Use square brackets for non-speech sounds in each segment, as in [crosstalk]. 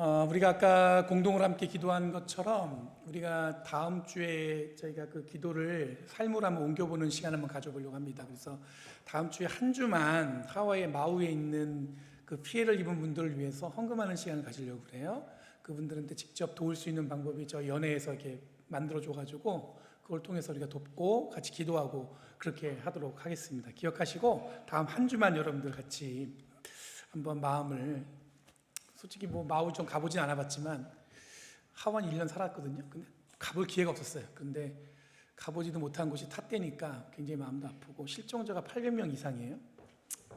어, 우리가 아까 공동으로 함께 기도한 것처럼 우리가 다음 주에 저희가 그 기도를 삶으로 한번 옮겨보는 시간 한번 가져보려고 합니다. 그래서 다음 주에 한 주만 하와이의 마우에 있는 그 피해를 입은 분들을 위해서 헌금하는 시간을 가지려고 그래요. 그분들한테 직접 도울 수 있는 방법이 저 연회에서 이렇게 만들어줘가지고 그걸 통해서 우리가 돕고 같이 기도하고 그렇게 하도록 하겠습니다. 기억하시고 다음 한 주만 여러분들 같이 한번 마음을 솔직히 뭐 마우 좀 가보진 않아봤지만 하원 1년 살았거든요. 근데 가볼 기회가 없었어요. 근데 가보지도 못한 곳이 탓대니까 굉장히 마음도 아프고 실종자가 800명 이상이에요.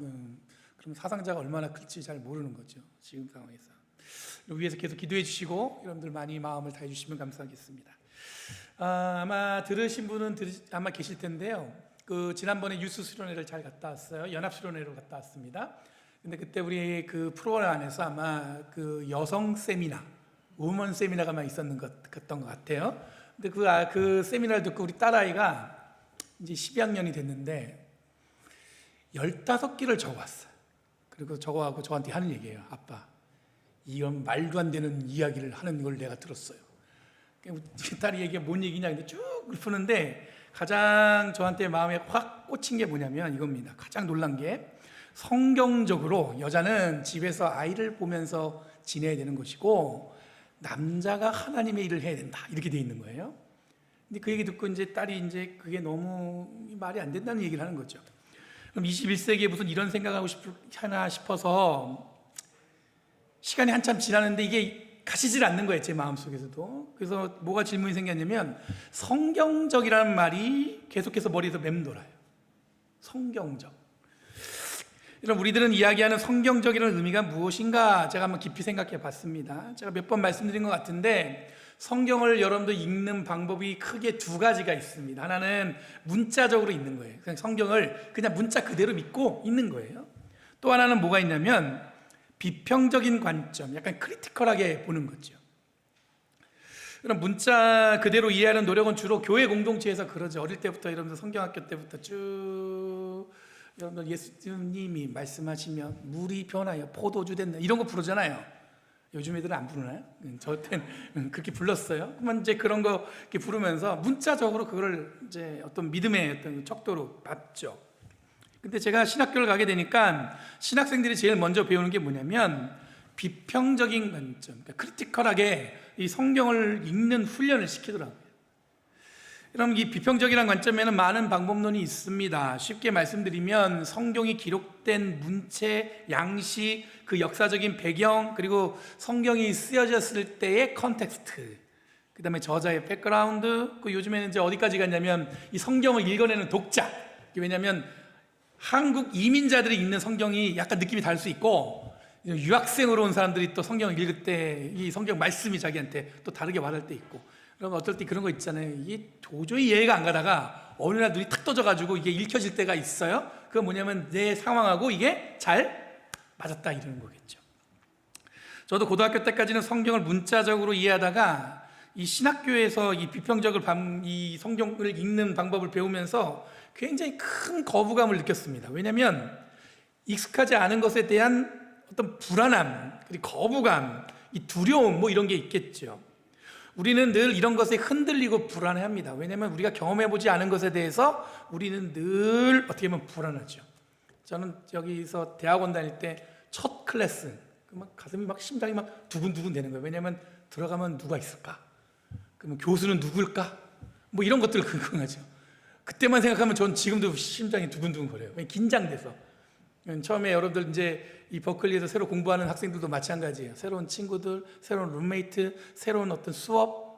음, 그럼 사상자가 얼마나 클지 잘 모르는 거죠. 지금 상황에서. 위에서 계속 기도해 주시고 여러분들 많이 마음을 다해 주시면 감사하겠습니다. 아, 아마 들으신 분은 들으, 아마 계실 텐데요. 그 지난번에 유스 수련회를 잘 갔다 왔어요. 연합 수련회로 갔다 왔습니다. 근데 그때 우리 그 프로그램 안에서 아마 그 여성 세미나, 우먼 세미나가 막 있었는 것 같던 것 같아요. 근데 그, 아, 그 세미나를 듣고 우리 딸아이가 이제 12학년이 됐는데 15개를 적어왔어요. 그리고 적어하고 저한테 하는 얘기예요. 아빠, 이건 말도 안 되는 이야기를 하는 걸 내가 들었어요. 우리 딸이 얘기가 뭔 얘기냐 근데 쭉 푸는데 가장 저한테 마음에 확 꽂힌 게 뭐냐면 이겁니다. 가장 놀란 게 성경적으로 여자는 집에서 아이를 보면서 지내야 되는 것이고 남자가 하나님의 일을 해야 된다 이렇게 돼 있는 거예요. 근데 그 얘기 듣고 이제 딸이 이제 그게 너무 말이 안 된다는 얘기를 하는 거죠. 그럼 21세기에 무슨 이런 생각하고 싶나 싶어서 시간이 한참 지나는데 이게 가시질 않는 거예요, 제 마음속에서도. 그래서 뭐가 질문이 생겼냐면 성경적이라는 말이 계속해서 머리에서 맴돌아요. 성경적. 여러분 우리들은 이야기하는 성경적이라는 의미가 무엇인가 제가 한번 깊이 생각해 봤습니다. 제가 몇 번 말씀드린 것 같은데 성경을 여러분도 읽는 방법이 크게 두 가지가 있습니다. 하나는 문자적으로 읽는 거예요. 그냥 성경을 그냥 문자 그대로 믿고 읽는 거예요. 또 하나는 뭐가 있냐면 비평적인 관점, 약간 크리티컬하게 보는 거죠. 그럼 문자 그대로 이해하는 노력은 주로 교회 공동체에서 그러죠. 어릴 때부터 여러분들 성경학교 때부터 쭉 여러분들 예수님이 말씀하시면 물이 변하여 포도주 된다 이런 거 부르잖아요. 요즘 애들은 안 부르나요? 음, 저 때는 [laughs] 그렇게 불렀어요. 그러면 이제 그런 거 이렇게 부르면서 문자적으로 그거를 이제 어떤 믿음의 어떤 척도로 봤죠. 근데 제가 신학교를 가게 되니까 신학생들이 제일 먼저 배우는 게 뭐냐면 비평적인 관점, 그러니까 크리티컬하게 이 성경을 읽는 훈련을 시키더라고요. 여러분 이 비평적이라는 관점에는 많은 방법론이 있습니다. 쉽게 말씀드리면 성경이 기록된 문체, 양식, 그 역사적인 배경, 그리고 성경이 쓰여졌을 때의 컨텍스트, 그 다음에 저자의 백그라운드, 그 요즘에는 이제 어디까지 갔냐면 이 성경을 읽어내는 독자. 왜냐하면 한국 이민자들이 읽는 성경이 약간 느낌이 다를 수 있고 유학생으로 온 사람들이 또 성경을 읽을 때 이 성경 말씀이 자기한테 또 다르게 와닿을 때 있고 그럼 어떨 때 그런 거 있잖아요. 이게 도저히 이해가 안 가다가 어느 날 눈이 탁 떠져가지고 이게 읽혀질 때가 있어요. 그건 뭐냐면 내 상황하고 이게 잘 맞았다 이러는 거겠죠. 저도 고등학교 때까지는 성경을 문자적으로 이해하다가 이 신학교에서 이 비평적을 방- 이 성경을 읽는 방법을 배우면서 굉장히 큰 거부감을 느꼈습니다. 왜냐하면 익숙하지 않은 것에 대한 어떤 불안함, 그리고 거부감, 이 두려움 뭐 이런 게 있겠죠. 우리는 늘 이런 것에 흔들리고 불안해합니다. 왜냐하면 우리가 경험해보지 않은 것에 대해서 우리는 늘 어떻게 보면 불안하죠. 저는 여기서 대학원 다닐 때 첫 클래스 그막 가슴이 막 심장이 막 두근두근 되는 거예요. 왜냐하면 들어가면 누가 있을까? 그러면 교수는 누굴까? 뭐 이런 것들 궁금하죠. 그때만 생각하면 전 지금도 심장이 두근두근 거려요. 긴장돼서. 처음에 여러분들 이제 이 버클리에서 새로 공부하는 학생들도 마찬가지예요. 새로운 친구들, 새로운 룸메이트, 새로운 어떤 수업,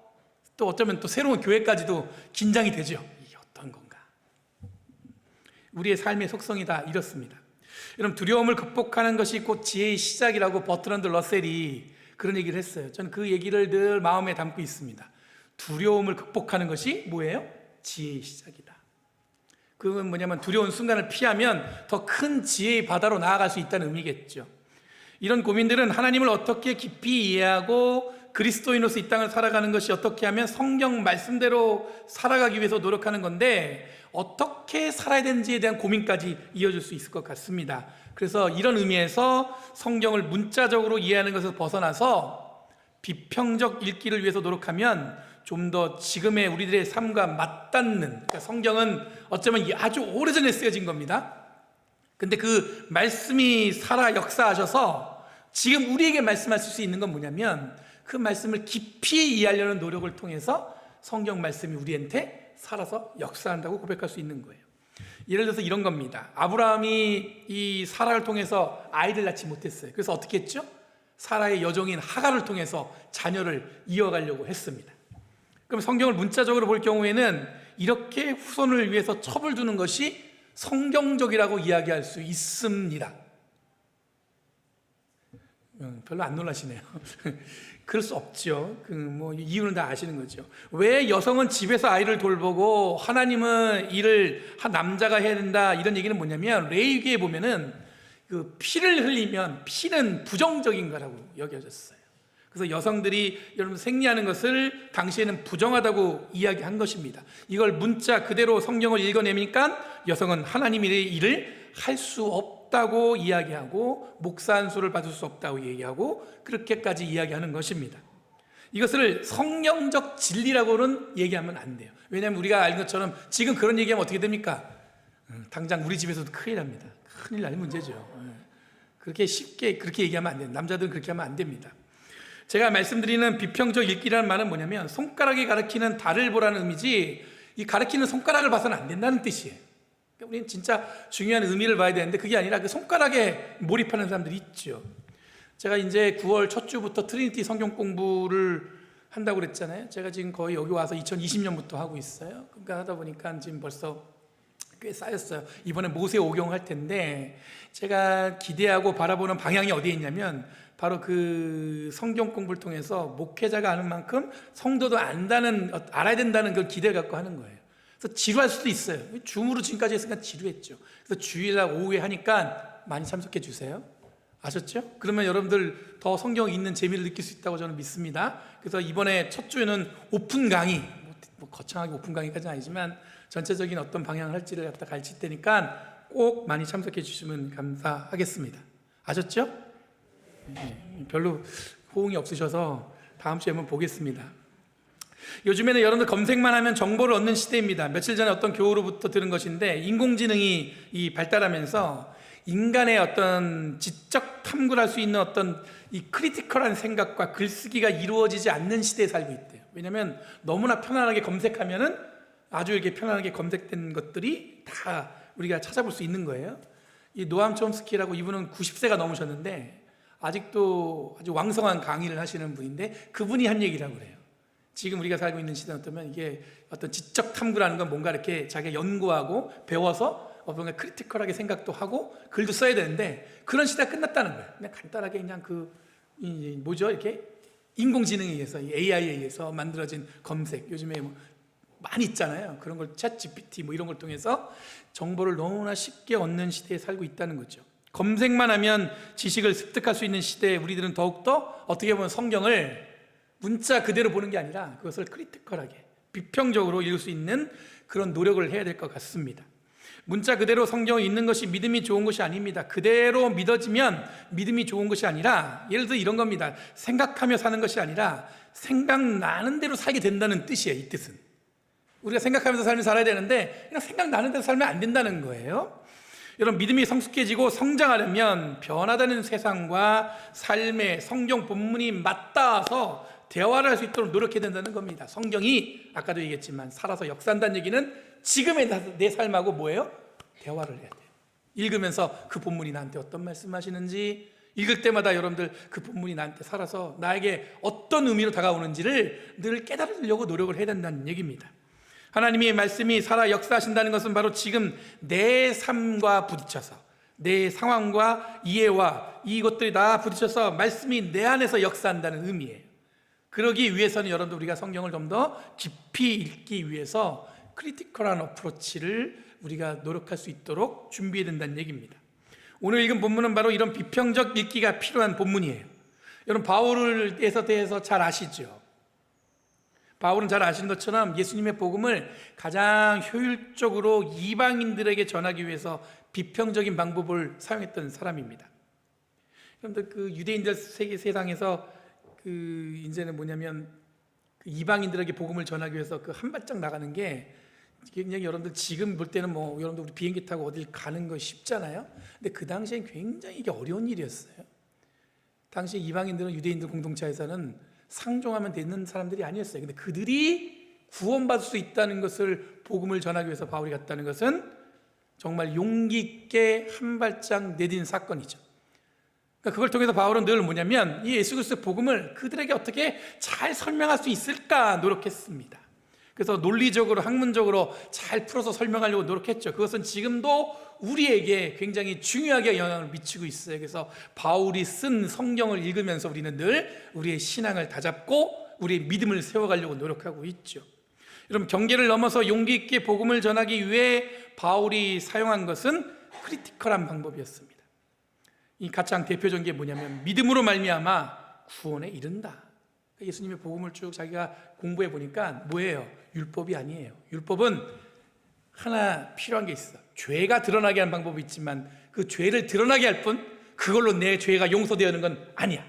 또 어쩌면 또 새로운 교회까지도 긴장이 되죠. 이게 어떤 건가? 우리의 삶의 속성이 다 이렇습니다. 여러분 두려움을 극복하는 것이 곧 지혜의 시작이라고 버트런드 러셀이 그런 얘기를 했어요. 저는 그 얘기를 늘 마음에 담고 있습니다. 두려움을 극복하는 것이 뭐예요? 지혜의 시작이다. 그건 뭐냐면 두려운 순간을 피하면 더 큰 지혜의 바다로 나아갈 수 있다는 의미겠죠. 이런 고민들은 하나님을 어떻게 깊이 이해하고 그리스도인으로서 이 땅을 살아가는 것이 어떻게 하면 성경 말씀대로 살아가기 위해서 노력하는 건데 어떻게 살아야 되는지에 대한 고민까지 이어질 수 있을 것 같습니다. 그래서 이런 의미에서 성경을 문자적으로 이해하는 것에서 벗어나서 비평적 읽기를 위해서 노력하면 좀 더 지금의 우리들의 삶과 맞닿는 그러니까 성경은 어쩌면 이 아주 오래전에 쓰여진 겁니다. 근데 그 말씀이 살아 역사하셔서 지금 우리에게 말씀하실 수 있는 건 뭐냐면 그 말씀을 깊이 이해하려는 노력을 통해서 성경 말씀이 우리한테 살아서 역사한다고 고백할 수 있는 거예요. 예를 들어서 이런 겁니다. 아브라함이 이 사라를 통해서 아이를 낳지 못했어요. 그래서 어떻게 했죠? 사라의 여종인 하가를 통해서 자녀를 이어가려고 했습니다. 그럼 성경을 문자적으로 볼 경우에는 이렇게 후손을 위해서 첩을 두는 것이 성경적이라고 이야기할 수 있습니다. 음, 별로 안 놀라시네요. [laughs] 그럴 수 없죠. 그 뭐 이유는 다 아시는 거죠. 왜 여성은 집에서 아이를 돌보고 하나님은 일을 한 남자가 해야 된다 이런 얘기는 뭐냐면 레위기에 보면은 그 피를 흘리면 피는 부정적인 거라고 여겨졌어요. 그래서 여성들이 여러분 생리하는 것을 당시에는 부정하다고 이야기한 것입니다. 이걸 문자 그대로 성경을 읽어내니까 여성은 하나님의 일을 할 수 없다고 이야기하고 목사 안수를 받을 수 없다고 얘기하고 그렇게까지 이야기하는 것입니다. 이것을 성령적 진리라고는 얘기하면 안 돼요. 왜냐하면 우리가 아는 것처럼 지금 그런 얘기하면 어떻게 됩니까? 음, 당장 우리 집에서도 큰일 납니다. 큰일 날 문제죠. 예. 그렇게 쉽게 그렇게 얘기하면 안 돼요. 남자들은 그렇게 하면 안 됩니다. 제가 말씀드리는 비평적 읽기라는 말은 뭐냐면 손가락이 가리키는 달을 보라는 의미지 이 가리키는 손가락을 봐서는 안 된다는 뜻이에요. 그러니까 우리는 진짜 중요한 의미를 봐야 되는데 그게 아니라 그 손가락에 몰입하는 사람들이 있죠. 제가 이제 9월 첫 주부터 트리니티 성경 공부를 한다고 그랬잖아요. 제가 지금 거의 여기 와서 2020년부터 하고 있어요. 그러니까 하다 보니까 지금 벌써 꽤 쌓였어요. 이번에 모세 오경 할 텐데 제가 기대하고 바라보는 방향이 어디에 있냐면 바로 그 성경 공부를 통해서 목회자가 아는 만큼 성도도 안다는 어, 알아야 된다는 그 기대를 갖고 하는 거예요. 그래서 지루할 수도 있어요. 줌으로 지금까지 했으니까 지루했죠. 그래서 주일날 오후에 하니까 많이 참석해 주세요. 아셨죠? 그러면 여러분들 더 성경 읽는 재미를 느낄 수 있다고 저는 믿습니다. 그래서 이번에 첫 주에는 오픈 강의, 뭐, 뭐 거창하게 오픈 강의까지는 아니지만 전체적인 어떤 방향을 할지를 갖다 가르칠 테니까 꼭 많이 참석해 주시면 감사하겠습니다. 아셨죠? 네, 별로 호응이 없으셔서 다음 주에 한번 보겠습니다. 요즘에는 여러분들 검색만 하면 정보를 얻는 시대입니다. 며칠 전에 어떤 교우로부터 들은 것인데 인공지능이 이 발달하면서 인간의 어떤 지적 탐구를 할 수 있는 어떤 이 크리티컬한 생각과 글쓰기가 이루어지지 않는 시대에 살고 있대요. 왜냐하면 너무나 편안하게 검색하면은 아주 이렇게 편안하게 검색된 것들이 다 우리가 찾아볼 수 있는 거예요. 이 노암 촘스키라고 이분은 90세가 넘으셨는데 아직도 아주 왕성한 강의를 하시는 분인데 그분이 한 얘기라고 그래요. 지금 우리가 살고 있는 시대는 어떠면 이게 어떤 지적 탐구라는 건 뭔가 이렇게 자기가 연구하고 배워서 뭔가 크리티컬하게 생각도 하고 글도 써야 되는데 그런 시대가 끝났다는 거예요. 그냥 간단하게 그냥 그 이, 뭐죠 이렇게 인공지능에 의해서 AI에 의해서 만들어진 검색 요즘에 뭐 많이 있잖아요. 그런 걸챗 GPT 뭐 이런 걸 통해서 정보를 너무나 쉽게 얻는 시대에 살고 있다는 거죠. 검색만 하면 지식을 습득할 수 있는 시대에 우리들은 더욱더 어떻게 보면 성경을 문자 그대로 보는 게 아니라 그것을 크리티컬하게 비평적으로 읽을 수 있는 그런 노력을 해야 될 것 같습니다. 문자 그대로 성경을 읽는 것이 믿음이 좋은 것이 아닙니다. 그대로 믿어지면 믿음이 좋은 것이 아니라 예를 들어 이런 겁니다. 생각하며 사는 것이 아니라 생각나는 대로 살게 된다는 뜻이에요. 이 뜻은. 우리가 생각하면서 삶을 살아야 되는데 그냥 생각나는 대로 살면 안 된다는 거예요. 여러분 믿음이 성숙해지고 성장하려면 변화되는 세상과 삶의 성경 본문이 맞닿아서 대화를 할 수 있도록 노력해야 된다는 겁니다. 성경이 아까도 얘기했지만 살아서 역사한다는 얘기는 지금의 내 삶하고 뭐예요? 대화를 해야 돼요. 읽으면서 그 본문이 나한테 어떤 말씀하시는지 읽을 때마다 여러분들 그 본문이 나한테 살아서 나에게 어떤 의미로 다가오는지를 늘 깨달으려고 노력을 해야 된다는 얘기입니다. 하나님의 말씀이 살아 역사하신다는 것은 바로 지금 내 삶과 부딪혀서 내 상황과 이해와 이것들이 다 부딪혀서 말씀이 내 안에서 역사한다는 의미예요. 그러기 위해서는 여러분들 우리가 성경을 좀 더 깊이 읽기 위해서 크리티컬한 어프로치를 우리가 노력할 수 있도록 준비해야 된다는 얘기입니다. 오늘 읽은 본문은 바로 이런 비평적 읽기가 필요한 본문이에요. 여러분 바울에서 대해서 잘 아시죠? 바울은 잘 아시는 것처럼 예수님의 복음을 가장 효율적으로 이방인들에게 전하기 위해서 비평적인 방법을 사용했던 사람입니다. 여러분들 그 유대인들 세계 세상에서 그 이제는 뭐냐면 그 이방인들에게 복음을 전하기 위해서 그 한 발짝 나가는 게 굉장히 여러분들 지금 볼 때는 뭐 여러분들 우리 비행기 타고 어딜 가는 거 쉽잖아요. 근데 그 당시엔 굉장히 이게 어려운 일이었어요. 당시 이방인들은 유대인들 공동체에서는 상종하면 되는 사람들이 아니었어요. 근데 그들이 구원받을 수 있다는 것을 복음을 전하기 위해서 바울이 갔다는 것은 정말 용기 있게 한 발짝 내딘 사건이죠. 그러니까 그걸 통해서 바울은 늘 뭐냐면 이 예수 그리스도의 복음을 그들에게 어떻게 잘 설명할 수 있을까 노력했습니다. 그래서 논리적으로 학문적으로 잘 풀어서 설명하려고 노력했죠. 그것은 지금도 우리에게 굉장히 중요하게 영향을 미치고 있어요. 그래서 바울이 쓴 성경을 읽으면서 우리는 늘 우리의 신앙을 다잡고 우리의 믿음을 세워가려고 노력하고 있죠. 여러분 경계를 넘어서 용기 있게 복음을 전하기 위해 바울이 사용한 것은 크리티컬한 방법이었습니다. 이 가장 대표적인 게 뭐냐면 믿음으로 말미암아 구원에 이른다. 그러니까 예수님의 복음을 쭉 자기가 공부해 보니까 뭐예요? 율법이 아니에요. 율법은 하나 필요한 게 있어. 죄가 드러나게 하는 방법이 있지만 그 죄를 드러나게 할 뿐 그걸로 내 죄가 용서되는 건 아니야.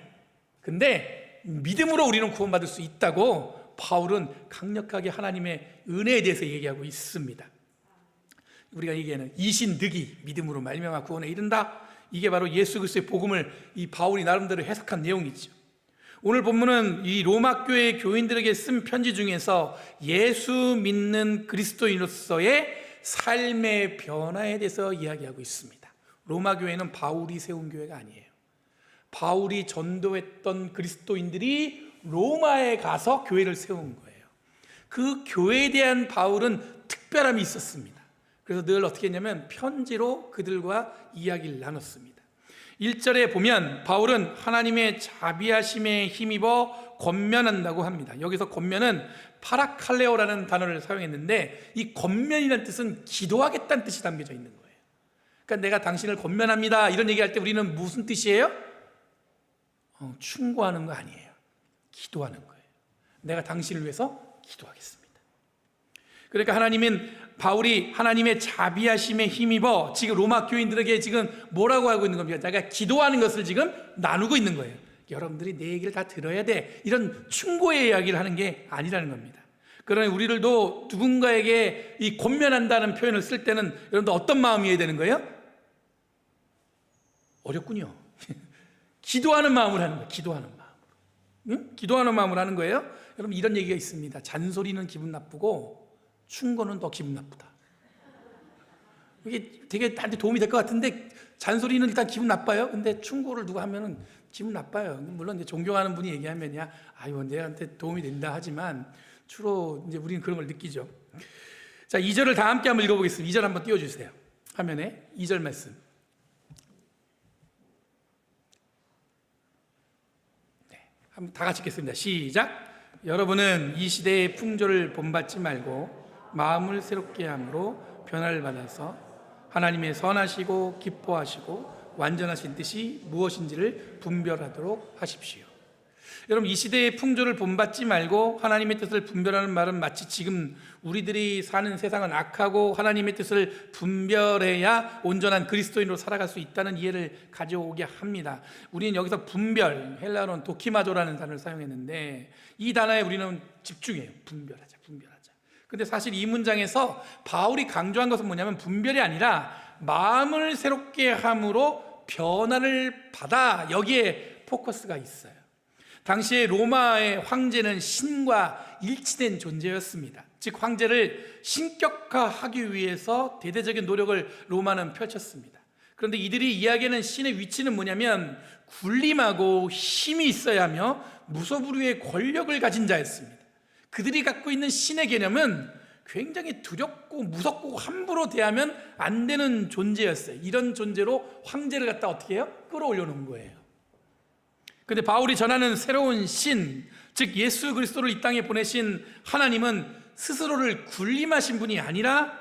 근데 믿음으로 우리는 구원받을 수 있다고 바울은 강력하게 하나님의 은혜에 대해서 얘기하고 있습니다. 우리가 얘기하는 이신득이 믿음으로 말미암아 구원에 이른다. 이게 바로 예수 그리스도의 복음을 이 바울이 나름대로 해석한 내용이죠. 오늘 본문은 이 로마 교회 교인들에게 쓴 편지 중에서 예수 믿는 그리스도인으로서의 삶의 변화에 대해서 이야기하고 있습니다. 로마 교회는 바울이 세운 교회가 아니에요. 바울이 전도했던 그리스도인들이 로마에 가서 교회를 세운 거예요. 그 교회에 대한 바울은 특별함이 있었습니다. 그래서 늘 어떻게 했냐면 편지로 그들과 이야기를 나눴습니다. 1절에 보면 바울은 하나님의 자비하심에 힘입어 권면한다고 합니다. 여기서 권면은 파라칼레오라는 단어를 사용했는데 이 권면이라는 뜻은 기도하겠다는 뜻이 담겨져 있는 거예요. 그러니까 내가 당신을 권면합니다. 이런 얘기할 때 우리는 무슨 뜻이에요? 어, 충고하는 거 아니에요. 기도하는 거예요. 내가 당신을 위해서 기도하겠습니다. 그러니까 하나님은 바울이 하나님의 자비하심에 힘입어 지금 로마 교인들에게 지금 뭐라고 하고 있는 겁니까? 내가 기도하는 것을 지금 나누고 있는 거예요. 여러분들이 내 얘기를 다 들어야 돼. 이런 충고의 이야기를 하는 게 아니라는 겁니다. 그러니 우리들도 누군가에게 이 권면한다는 표현을 쓸 때는 여러분들 어떤 마음이어야 되는 거예요? 어렵군요. [laughs] 기도하는 마음을 하는 거예요. 기도하는 마음으로. 응? 기도하는 마음을 하는 거예요. 여러분 이런 얘기가 있습니다. 잔소리는 기분 나쁘고 충고는 더 기분 나쁘다. 이게 되게 나한테 도움이 될 것 같은데 잔소리는 일단 기분 나빠요. 근데 충고를 누가 하면은 기분 나빠요. 물론 이제 존경하는 분이 얘기하면 야 아유 내한테 도움이 된다 하지만 주로 이제 우리는 그런 걸 느끼죠. 자, 2절을 다 함께 한번 읽어보겠습니다. 2절 한번 띄워주세요. 화면에 2절 말씀. 네, 한번 다 같이 읽겠습니다. 시작. 여러분은 이 시대의 풍조를 본받지 말고 마음을 새롭게 함으로 변화를 받아서 하나님의 선하시고 기뻐하시고 완전하신 뜻이 무엇인지를 분별하도록 하십시오. 여러분 이 시대의 풍조를 본받지 말고 하나님의 뜻을 분별하는 말은 마치 지금 우리들이 사는 세상은 악하고 하나님의 뜻을 분별해야 온전한 그리스도인으로 살아갈 수 있다는 이해를 가져오게 합니다. 우리는 여기서 분별, 헬라어는 도키마조라는 단어를 사용했는데 이 단어에 우리는 집중해요. 분별하자. 근데 사실 이 문장에서 바울이 강조한 것은 뭐냐면 분별이 아니라 마음을 새롭게 함으로 변화를 받아 여기에 포커스가 있어요. 당시에 로마의 황제는 신과 일치된 존재였습니다. 즉 황제를 신격화하기 위해서 대대적인 노력을 로마는 펼쳤습니다. 그런데 이들이 이야기하는 신의 위치는 뭐냐면 굴림하고 힘이 있어야 하며 무소불위의 권력을 가진 자였습니다. 그들이 갖고 있는 신의 개념은 굉장히 두렵고 무섭고 함부로 대하면 안 되는 존재였어요. 이런 존재로 황제를 갖다 어떻게 해요? 끌어올려 놓은 거예요. 근데 바울이 전하는 새로운 신, 즉 예수 그리스도를 이 땅에 보내신 하나님은 스스로를 군림하신 분이 아니라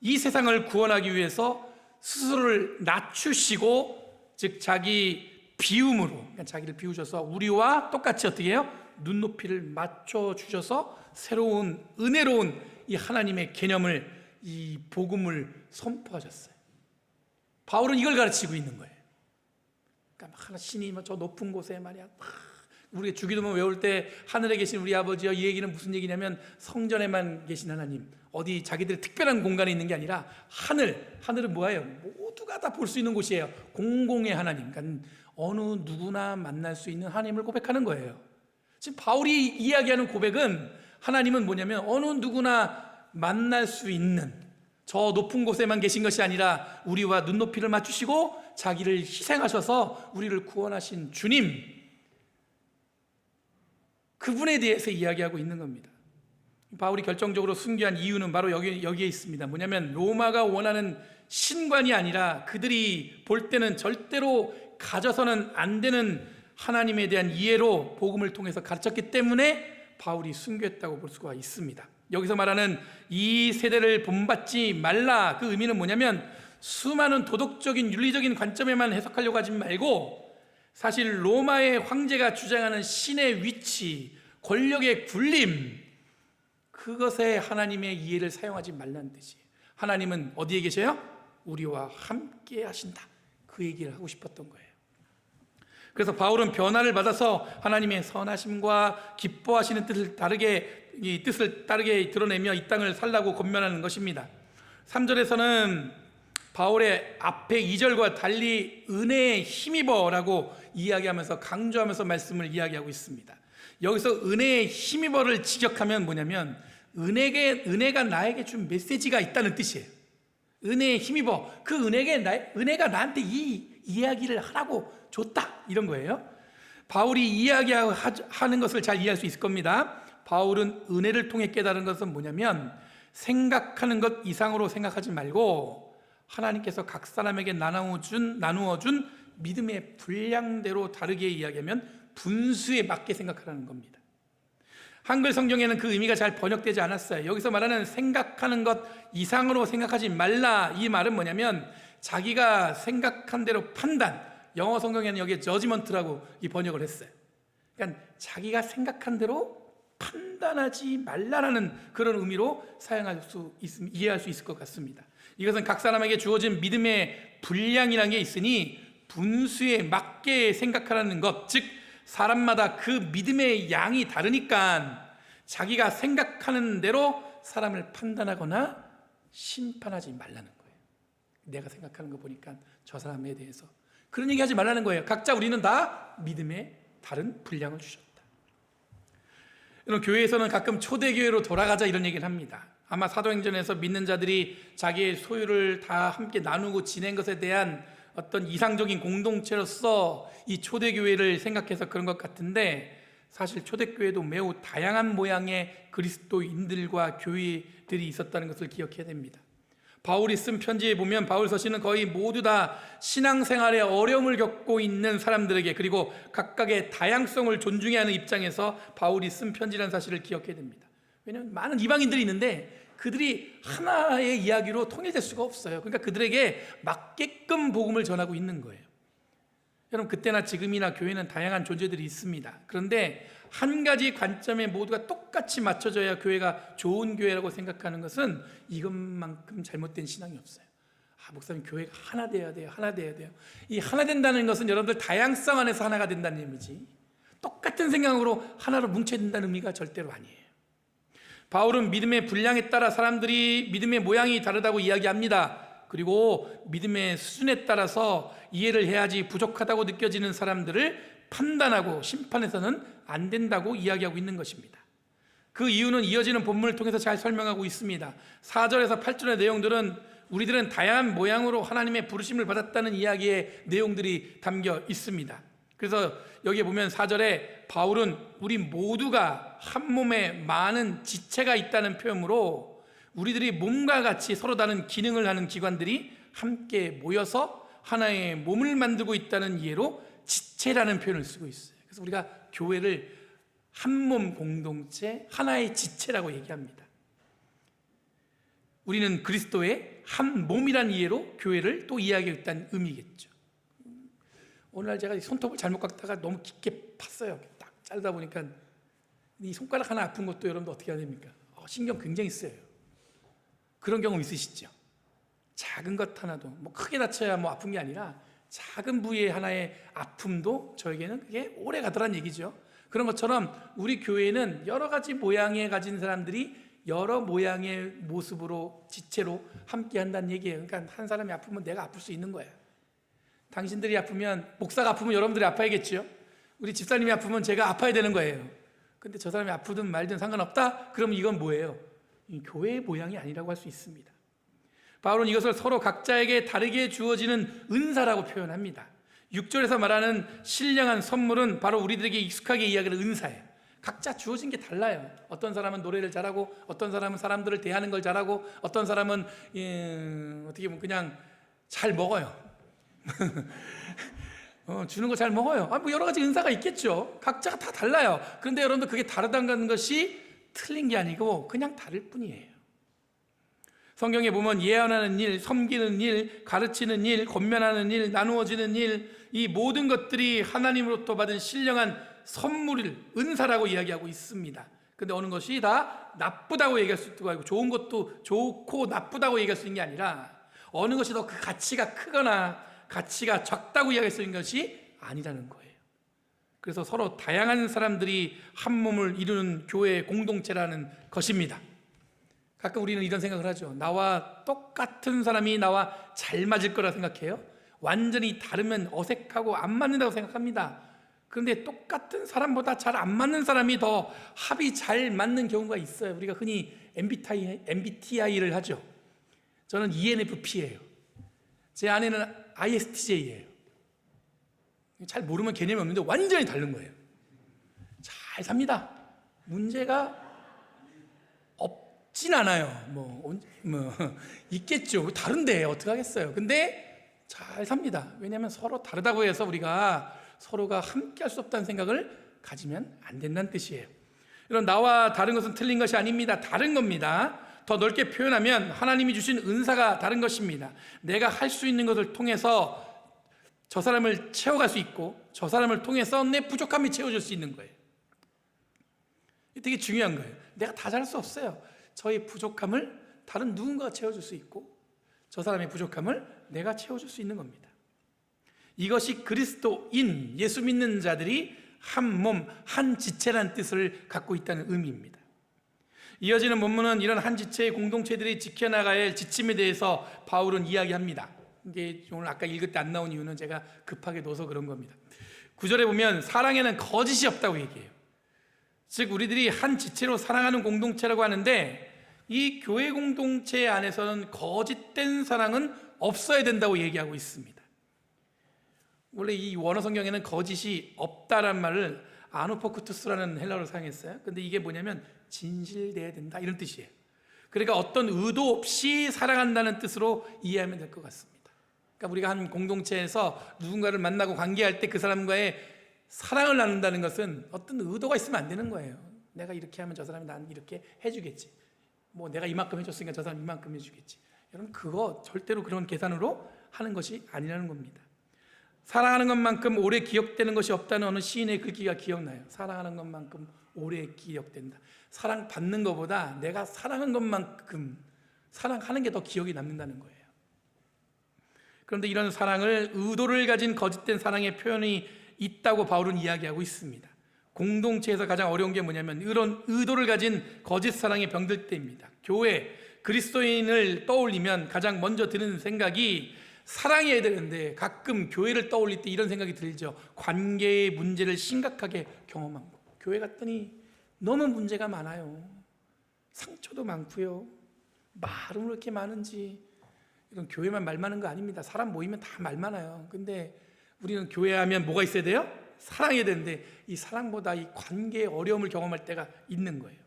이 세상을 구원하기 위해서 스스로를 낮추시고 즉 자기 비움으로 그러니까 자기를 비우셔서 우리와 똑같이 어떻게 해요? 눈높이를 맞춰 주셔서 새로운 은혜로운 이 하나님의 개념을 이 복음을 선포하셨어요. 바울은 이걸 가르치고 있는 거예요. 그러니까 막 하나 신이 저 높은 곳에 말이야 막 우리가 주기도문 외울 때 하늘에 계신 우리 아버지여 이 얘기는 무슨 얘기냐면 성전에만 계신 하나님 어디 자기들의 특별한 공간에 있는 게 아니라 하늘 하늘은 뭐예요? 모두가 다 볼 수 있는 곳이에요. 공공의 하나님. 그러니까 어느 누구나 만날 수 있는 하나님을 고백하는 거예요. 지금 바울이 이야기하는 고백은 하나님은 뭐냐면 어느 누구나 만날 수 있는 저 높은 곳에만 계신 것이 아니라 우리와 눈높이를 맞추시고 자기를 희생하셔서 우리를 구원하신 주님 그분에 대해서 이야기하고 있는 겁니다. 바울이 결정적으로 순교한 이유는 바로 여기, 여기에 있습니다. 뭐냐면 로마가 원하는 신관이 아니라 그들이 볼 때는 절대로 가져서는 안 되는 하나님에 대한 이해로 복음을 통해서 가르쳤기 때문에 바울이 순교했다고 볼 수가 있습니다. 여기서 말하는 이 세대를 본받지 말라 그 의미는 뭐냐면 수많은 도덕적인 윤리적인 관점에만 해석하려고 하지 말고 사실 로마의 황제가 주장하는 신의 위치, 권력의 굴림 그것에 하나님의 이해를 사용하지 말라는 뜻이에요. 하나님은 어디에 계셔요? 우리와 함께 하신다. 그 얘기를 하고 싶었던 거예요. 그래서 바울은 변화를 받아서 하나님의 선하심과 기뻐하시는 뜻을 다르게 이 뜻을 다르게 드러내며 이 땅을 살라고 권면하는 것입니다. 3절에서는 바울의 앞에 2절과 달리 은혜에 힘입어라고 이야기하면서 강조하면서 말씀을 이야기하고 있습니다. 여기서 은혜에 힘입어를 직역하면 뭐냐면 은혜게 은혜가 나에게 준 메시지가 있다는 뜻이에요. 은혜에 힘입어 그 은혜게 나, 은혜가 나한테 이 이야기를 하라고 줬다 이런 거예요. 바울이 이야기하는 것을 잘 이해할 수 있을 겁니다. 바울은 은혜를 통해 깨달은 것은 뭐냐면 생각하는 것 이상으로 생각하지 말고 하나님께서 각 사람에게 나누어 준 나누어 준 믿음의 분량대로 다르게 이야기하면 분수에 맞게 생각하라는 겁니다. 한글 성경에는 그 의미가 잘 번역되지 않았어요. 여기서 말하는 생각하는 것 이상으로 생각하지 말라 이 말은 뭐냐면 자기가 생각한 대로 판단. 영어 성경에는 여기에 저지먼트라고 이 번역을 했어요. 그러니까 자기가 생각한 대로 판단하지 말라라는 그런 의미로 사용할 수 있, 이해할 수 있을 것 같습니다. 이것은 각 사람에게 주어진 믿음의 분량이라는 게 있으니 분수에 맞게 생각하라는 것, 즉 사람마다 그 믿음의 양이 다르니까 자기가 생각하는 대로 사람을 판단하거나 심판하지 말라는 거예요. 내가 생각하는 거 보니까 저 사람에 대해서 그런 얘기 하지 말라는 거예요. 각자 우리는 다 믿음의 다른 분량을 주셨다. 여러분 교회에서는 가끔 초대교회로 돌아가자 이런 얘기를 합니다. 아마 사도행전에서 믿는 자들이 자기의 소유를 다 함께 나누고 지낸 것에 대한 어떤 이상적인 공동체로서 이 초대교회를 생각해서 그런 것 같은데 사실 초대교회도 매우 다양한 모양의 그리스도인들과 교회들이 있었다는 것을 기억해야 됩니다. 바울이 쓴 편지에 보면 바울 서신은 거의 모두 다 신앙생활에 어려움을 겪고 있는 사람들에게 그리고 각각의 다양성을 존중해야 하는 입장에서 바울이 쓴 편지라는 사실을 기억해야 됩니다. 왜냐하면 많은 이방인들이 있는데 그들이 하나의 이야기로 통일될 수가 없어요. 그러니까 그들에게 맞게끔 복음을 전하고 있는 거예요. 여러분 그때나 지금이나 교회는 다양한 존재들이 있습니다. 그런데 한 가지 관점에 모두가 똑같이 맞춰져야 교회가 좋은 교회라고 생각하는 것은 이것만큼 잘못된 신앙이 없어요. 아, 목사님 교회가 하나 돼야 돼요. 하나 돼야 돼요. 이 하나 된다는 것은 여러분들 다양성 안에서 하나가 된다는 의미지. 똑같은 생각으로 하나로 뭉쳐야 된다는 의미가 절대로 아니에요. 바울은 믿음의 분량에 따라 사람들이 믿음의 모양이 다르다고 이야기합니다. 그리고 믿음의 수준에 따라서 이해를 해야지 부족하다고 느껴지는 사람들을 판단하고 심판해서는 안 된다고 이야기하고 있는 것입니다. 그 이유는 이어지는 본문을 통해서 잘 설명하고 있습니다. 4절에서 8절의 내용들은 우리들은 다양한 모양으로 하나님의 부르심을 받았다는 이야기의 내용들이 담겨 있습니다. 그래서 여기에 보면 4절에 바울은 우리 모두가 한 몸에 많은 지체가 있다는 표현으로 우리들이 몸과 같이 서로 다른 기능을 하는 기관들이 함께 모여서 하나의 몸을 만들고 있다는 이해로 지체라는 표현을 쓰고 있어요. 그래서 우리가 교회를 한 몸 공동체, 하나의 지체라고 얘기합니다. 우리는 그리스도의 한 몸이란 이해로 교회를 또 이야기했다는 의미겠죠. 오늘날 제가 손톱을 잘못 깎다가 너무 깊게 팠어요. 딱 자르다 보니까 이 손가락 하나 아픈 것도 여러분들 어떻게 해야 됩니까? 어, 신경 굉장히 써요. 그런 경험 있으시죠? 작은 것 하나도 뭐 크게 다쳐야 뭐 아픈 게 아니라 작은 부위의 하나의 아픔도 저에게는 그게 오래 가더란 얘기죠. 그런 것처럼 우리 교회는 여러 가지 모양에 가진 사람들이 여러 모양의 모습으로 지체로 함께 한다는 얘기예요. 그러니까 한 사람이 아프면 내가 아플 수 있는 거예요. 당신들이 아프면 목사가 아프면 여러분들이 아파야겠죠. 우리 집사님이 아프면 제가 아파야 되는 거예요. 근데 저 사람이 아프든 말든 상관없다? 그럼 이건 뭐예요? 이 교회의 모양이 아니라고 할 수 있습니다. 바울은 이것을 서로 각자에게 다르게 주어지는 은사라고 표현합니다. 6절에서 말하는 신령한 선물은 바로 우리들에게 익숙하게 이야기하는 은사예요. 각자 주어진 게 달라요. 어떤 사람은 노래를 잘하고, 어떤 사람은 사람들을 대하는 걸 잘하고, 어떤 사람은 예, 어떻게 보면 그냥 잘 먹어요. [laughs] 어, 주는 거 잘 먹어요. 아, 뭐 여러 가지 은사가 있겠죠. 각자가 다 달라요. 그런데 여러분들 그게 다르다는 것이 틀린 게 아니고 그냥 다를 뿐이에요. 성경에 보면 예언하는 일, 섬기는 일, 가르치는 일, 권면하는 일, 나누어지는 일, 이 모든 것들이 하나님으로부터 받은 신령한 선물을 은사라고 이야기하고 있습니다. 근데 어느 것이 다 나쁘다고 얘기할 수 있고 좋은 것도 좋고 나쁘다고 얘기할 수 있는 게 아니라 어느 것이 더 그 가치가 크거나 가치가 적다고 이야기할 수 있는 것이 아니라는 거예요. 그래서 서로 다양한 사람들이 한 몸을 이루는 교회의 공동체라는 것입니다. 가끔 우리는 이런 생각을 하죠. 나와 똑같은 사람이 나와 잘 맞을 거라 생각해요. 완전히 다르면 어색하고 안 맞는다고 생각합니다. 그런데 똑같은 사람보다 잘 안 맞는 사람이 더 합이 잘 맞는 경우가 있어요. 우리가 흔히 MBTI, MBTI를 하죠. 저는 ENFP예요. 제 아내는 ISTJ예요. 잘 모르면 개념이 없는데 완전히 다른 거예요. 잘 삽니다. 문제가 없진 않아요. 뭐, 언- 뭐 [laughs] 있겠죠. 다른데 어떻게 하겠어요. 근데 잘 삽니다. 왜냐하면 서로 다르다고 해서 우리가 서로가 함께 할 수 없다는 생각을 가지면 안 된다는 뜻이에요. 이런 나와 다른 것은 틀린 것이 아닙니다. 다른 겁니다. 더 넓게 표현하면 하나님이 주신 은사가 다른 것입니다. 내가 할 수 있는 것을 통해서 저 사람을 채워갈 수 있고 저 사람을 통해서 내 부족함이 채워질 수 있는 거예요. 되게 중요한 거예요. 내가 다 잘할 수 없어요. 저의 부족함을 다른 누군가가 채워줄 수 있고 저 사람의 부족함을 내가 채워줄 수 있는 겁니다. 이것이 그리스도인 예수 믿는 자들이 한 몸, 한 지체라는 뜻을 갖고 있다는 의미입니다. 이어지는 본문은 이런 한 지체의 공동체들이 지켜나가야 할 지침에 대해서 바울은 이야기합니다. 이게 오늘 아까 읽을 때 안 나온 이유는 제가 급하게 넣어서 그런 겁니다. 구절에 보면 사랑에는 거짓이 없다고 얘기해요. 즉 우리들이 한 지체로 사랑하는 공동체라고 하는데 이 교회 공동체 안에서는 거짓된 사랑은 없어야 된다고 얘기하고 있습니다. 원래 이 원어 성경에는 거짓이 없다란 말을 아노포크투스라는 헬라어로 사용했어요. 근데 이게 뭐냐면 진실돼야 된다 이런 뜻이에요. 그러니까 어떤 의도 없이 사랑한다는 뜻으로 이해하면 될 것 같습니다. 그러니까 우리가 한 공동체에서 누군가를 만나고 관계할 때 그 사람과의 사랑을 나눈다는 것은 어떤 의도가 있으면 안 되는 거예요. 내가 이렇게 하면 저 사람이 난 이렇게 해주겠지. 뭐 내가 이만큼 해줬으니까 저 사람 이만큼 해주겠지. 여러분 그거 절대로 그런 계산으로 하는 것이 아니라는 겁니다. 사랑하는 것만큼 오래 기억되는 것이 없다는 어느 시인의 글귀가 기억나요. 사랑하는 것만큼 오래 기억된다. 사랑 받는 것보다 내가 사랑한 것만큼 사랑하는 게 더 기억이 남는다는 거예요. 그런데 이런 사랑을 의도를 가진 거짓된 사랑의 표현이 있다고 바울은 이야기하고 있습니다. 공동체에서 가장 어려운 게 뭐냐면 이런 의도를 가진 거짓 사랑의 병들 때입니다. 교회 그리스도인을 떠올리면 가장 먼저 드는 생각이 사랑해야 되는데 가끔 교회를 떠올릴 때 이런 생각이 들죠. 관계의 문제를 심각하게 경험한 거. 교회 갔더니 너무 문제가 많아요. 상처도 많고요. 말은 왜 이렇게 많은지. 이건 교회만 말 많은 거 아닙니다. 사람 모이면 다 말 많아요. 근데 우리는 교회 하면 뭐가 있어야 돼요? 사랑해야 되는데 이 사랑보다 이 관계의 어려움을 경험할 때가 있는 거예요.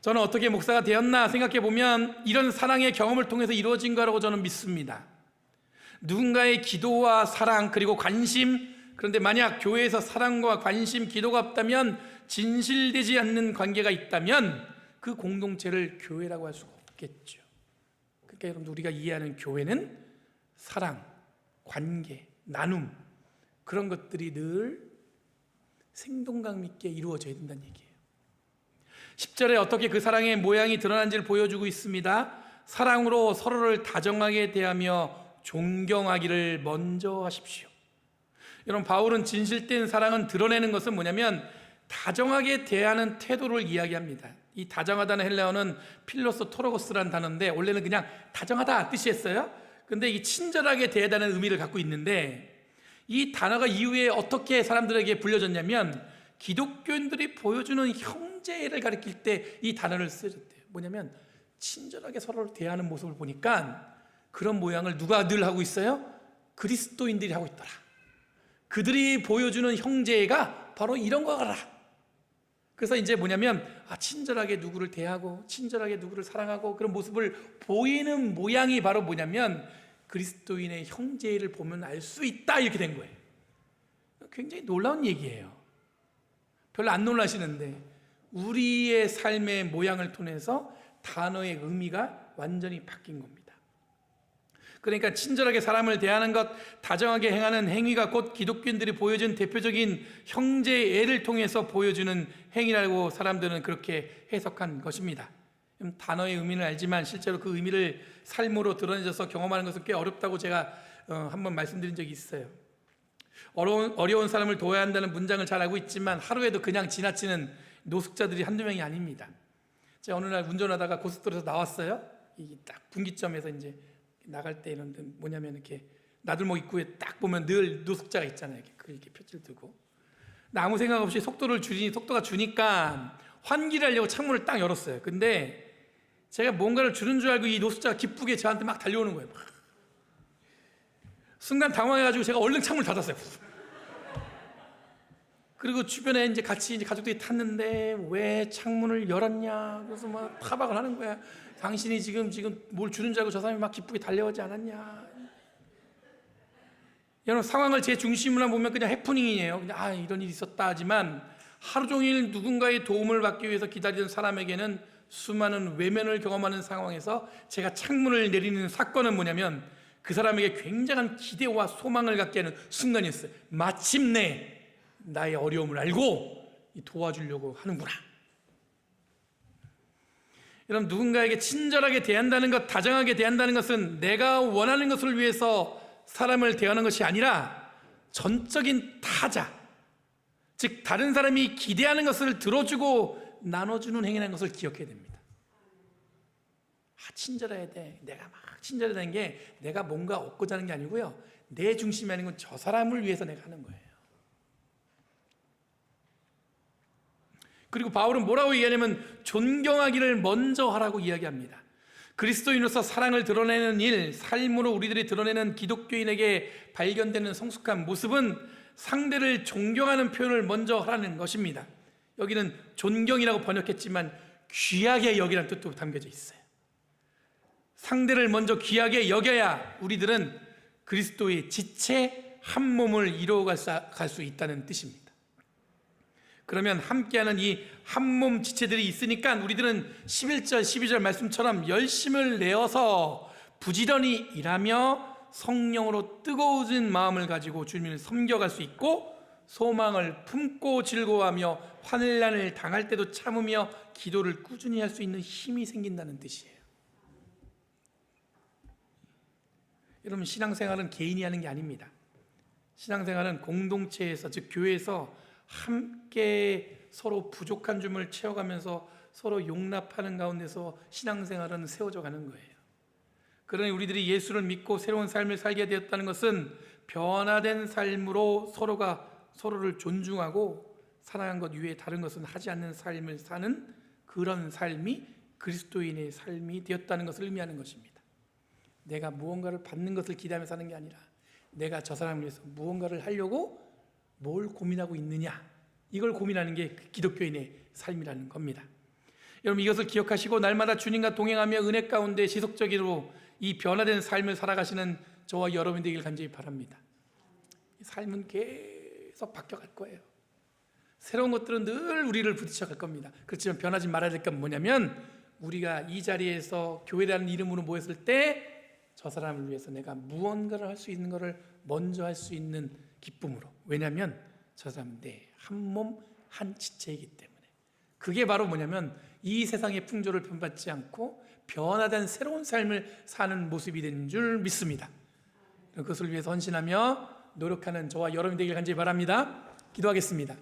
저는 어떻게 목사가 되었나 생각해 보면 이런 사랑의 경험을 통해서 이루어진 거라고 저는 믿습니다. 누군가의 기도와 사랑 그리고 관심 그런데 만약 교회에서 사랑과 관심, 기도가 없다면 진실되지 않는 관계가 있다면 그 공동체를 교회라고 할 수가 없겠죠. 그러니까 여러분 우리가 이해하는 교회는 사랑, 관계, 나눔 그런 것들이 늘 생동감 있게 이루어져야 된다는 얘기예요. 10절에 어떻게 그 사랑의 모양이 드러난지를 보여주고 있습니다. 사랑으로 서로를 다정하게 대하며 존경하기를 먼저 하십시오. 여러분 바울은 진실된 사랑은 드러내는 것은 뭐냐면 다정하게 대하는 태도를 이야기합니다. 이 다정하다는 헬라어는 필로스 토로고스라는 단어인데 원래는 그냥 다정하다 뜻이었어요. 근데 이 친절하게 대하다는 의미를 갖고 있는데 이 단어가 이후에 어떻게 사람들에게 불려졌냐면 기독교인들이 보여주는 형제를 가리킬 때 이 단어를 쓰셨대요. 뭐냐면 친절하게 서로를 대하는 모습을 보니까 그런 모양을 누가 늘 하고 있어요? 그리스도인들이 하고 있더라. 그들이 보여주는 형제가 바로 이런 거라. 그래서 이제 뭐냐면 아, 친절하게 누구를 대하고 친절하게 누구를 사랑하고 그런 모습을 보이는 모양이 바로 뭐냐면 그리스도인의 형제를 보면 알 수 있다 이렇게 된 거예요. 굉장히 놀라운 얘기예요. 별로 안 놀라시는데 우리의 삶의 모양을 통해서 단어의 의미가 완전히 바뀐 겁니다. 그러니까 친절하게 사람을 대하는 것, 다정하게 행하는 행위가 곧 기독교인들이 보여준 대표적인 형제애를 통해서 보여주는 행위라고 사람들은 그렇게 해석한 것입니다. 음, 단어의 의미는 알지만 실제로 그 의미를 삶으로 드러내져서 경험하는 것은 꽤 어렵다고 제가 어, 한번 말씀드린 적이 있어요. 어려운, 어려운 사람을 도와야 한다는 문장을 잘 알고 있지만 하루에도 그냥 지나치는 노숙자들이 한두 명이 아닙니다. 제가 어느 날 운전하다가 고속도로에서 나왔어요. 이딱 분기점에서 이제 나갈 때 이런 데 뭐냐면 이렇게 나들목 입구에 딱 보면 늘 노숙자가 있잖아요. 이렇게 그 이렇게 표지를 두고. 아무 생각 없이 속도를 줄이니 속도가 주니까 환기를 하려고 창문을 딱 열었어요. 근데 제가 뭔가를 주는 줄 알고 이 노숙자가 기쁘게 저한테 막 달려오는 거예요. 막. 순간 당황해가지고 제가 얼른 창문을 닫았어요. [laughs] 그리고 주변에 이제 같이 이제 가족들이 탔는데 왜 창문을 열었냐? 그래서 막 타박을 하는 거야. 당신이 지금 지금 뭘 주는 줄 알고 저 사람이 막 기쁘게 달려오지 않았냐? 여러분 상황을 제 중심으로 보면 그냥 해프닝이에요. 그냥 아 이런 일이 있었다 하지만 하루 종일 누군가의 도움을 받기 위해서 기다리던 사람에게는 수많은 외면을 경험하는 상황에서 제가 창문을 내리는 사건은 뭐냐면 그 사람에게 굉장한 기대와 소망을 갖게 하는 순간이었어요. 마침내 나의 어려움을 알고 도와주려고 하는구나. 여러분 누군가에게 친절하게 대한다는 것, 다정하게 대한다는 것은 내가 원하는 것을 위해서 사람을 대하는 것이 아니라 전적인 타자, 즉 다른 사람이 기대하는 것을 들어주고 나눠주는 행위라는 것을 기억해야 됩니다. 아, 친절해야 돼. 내가 막 친절해야 되는 게 내가 뭔가 얻고자 하는 게 아니고요. 내 중심이 아닌 건 저 사람을 위해서 내가 하는 거예요. 그리고 바울은 뭐라고 얘기하냐면 존경하기를 먼저 하라고 이야기합니다. 그리스도인으로서 사랑을 드러내는 일, 삶으로 우리들이 드러내는 기독교인에게 발견되는 성숙한 모습은 상대를 존경하는 표현을 먼저 하라는 것입니다. 여기는 존경이라고 번역했지만 귀하게 여기라는 뜻도 담겨져 있어요. 상대를 먼저 귀하게 여겨야 우리들은 그리스도의 지체 한 몸을 이루어갈 수 있다는 뜻입니다. 그러면 함께하는 이 한 몸 지체들이 있으니까 우리들은 11절, 12절 말씀처럼 열심을 내어서 부지런히 일하며 성령으로 뜨거워진 마음을 가지고 주님을 섬겨갈 수 있고 소망을 품고 즐거워하며 환난을 당할 때도 참으며 기도를 꾸준히 할 수 있는 힘이 생긴다는 뜻이에요. 여러분 신앙생활은 개인이 하는 게 아닙니다. 신앙생활은 공동체에서 즉 교회에서 함께 서로 부족한 점을 채워가면서 서로 용납하는 가운데서 신앙생활은 세워져 가는 거예요. 그러니 우리들이 예수를 믿고 새로운 삶을 살게 되었다는 것은 변화된 삶으로 서로가 서로를 존중하고 사랑한 것 위에 다른 것은 하지 않는 삶을 사는 그런 삶이 그리스도인의 삶이 되었다는 것을 의미하는 것입니다. 내가 무언가를 받는 것을 기대하며 사는 게 아니라 내가 저 사람을 위해서 무언가를 하려고 뭘 고민하고 있느냐 이걸 고민하는 게 기독교인의 삶이라는 겁니다. 여러분 이것을 기억하시고 날마다 주님과 동행하며 은혜 가운데 지속적으로 이 변화된 삶을 살아가시는 저와 여러분 되길 간절히 바랍니다. 삶은 계속 바뀌어갈 거예요. 새로운 것들은 늘 우리를 부딪혀갈 겁니다. 그렇지만 변하지 말아야 될 건 뭐냐면 우리가 이 자리에서 교회라는 이름으로 모였을 때 저 사람을 위해서 내가 무언가를 할 수 있는 것을 먼저 할 수 있는 기쁨으로 왜냐하면 저 사람 내한 몸 한 지체이기 때문에 그게 바로 뭐냐면 이 세상의 풍조를 편받지 않고 변화된 새로운 삶을 사는 모습이 되는 줄 믿습니다. 그것을 위해서 헌신하며 노력하는 저와 여러분이 되길 간절히 바랍니다. 기도하겠습니다.